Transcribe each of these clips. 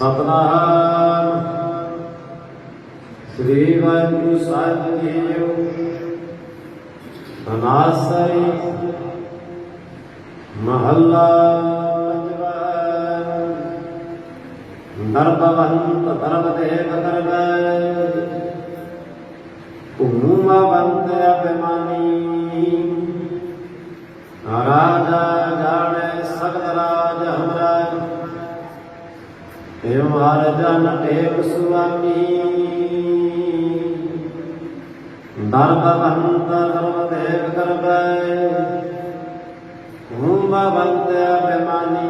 ਸਤਨਾਮ। ਸ੍ਰੀ ਵਾਹਿਗੁਰੂ ਸਾਹਿਬ ਜੀਓ ਅਨਾਸਰੀ ਮਹੱਲਾ ਪੰਜਵਾ ਨਰਬਵੰਤ ਧਰਮ ਦੇਵ ਅਭਿਮਾਨੀ। ਰਾਜਾ ਏਵ ਹਰ ਟੇਕ ਸੁਆਮੀ। ਨਰਬਵੰਤ ਧਰਮ ਦੇਵ ਕਰਵੈ ਉਮੂਮਾ ਬੰਤ ਅਭਿਮਾਨੀ।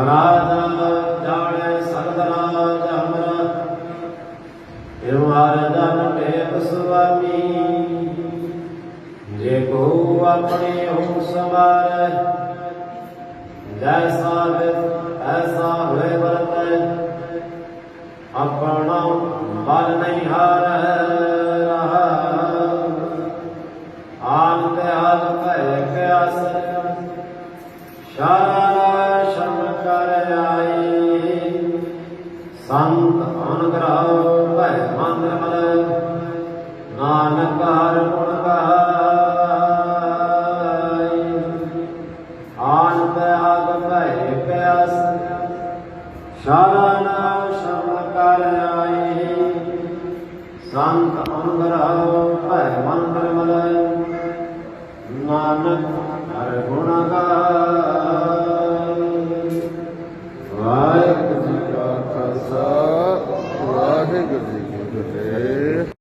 ਰਾਜਾ ਜਾਣੇ ਸਗਲ ਰਾਜ ਹਮਰਾ ਏਵ ਟੇਕ ਸੁਆਮੀ। ਜੇ ਕੋ ਆਪਣੇ ਹੁਕਮ ਸਵਾਰੈ जैसा वे ऐसा वे बरते अपना बल नहीं हार रहा आलते आलते के आसरे शरण शरण कर आई संत अनुग्रह भय मन मल नानक हर गुण गहाई आनंद ਸ਼ਰਨ ਸ਼ਰਨ ਕਰ ਆਏ। ਸੰਤ ਅੰਦਰ ਆਓ ਭੈ ਮੰਦਰ ਮਲੈ ਨਾਨਕ ਹਰ ਗੁਣ ਗਾਏ। ਵਾਹਿਗੁਰੂ ਜੀ ਕਾ ਖਾਲਸਾ, ਵਾਹਿਗੁਰੂ ਜੀ ਕੀ ਫਤਿਹ।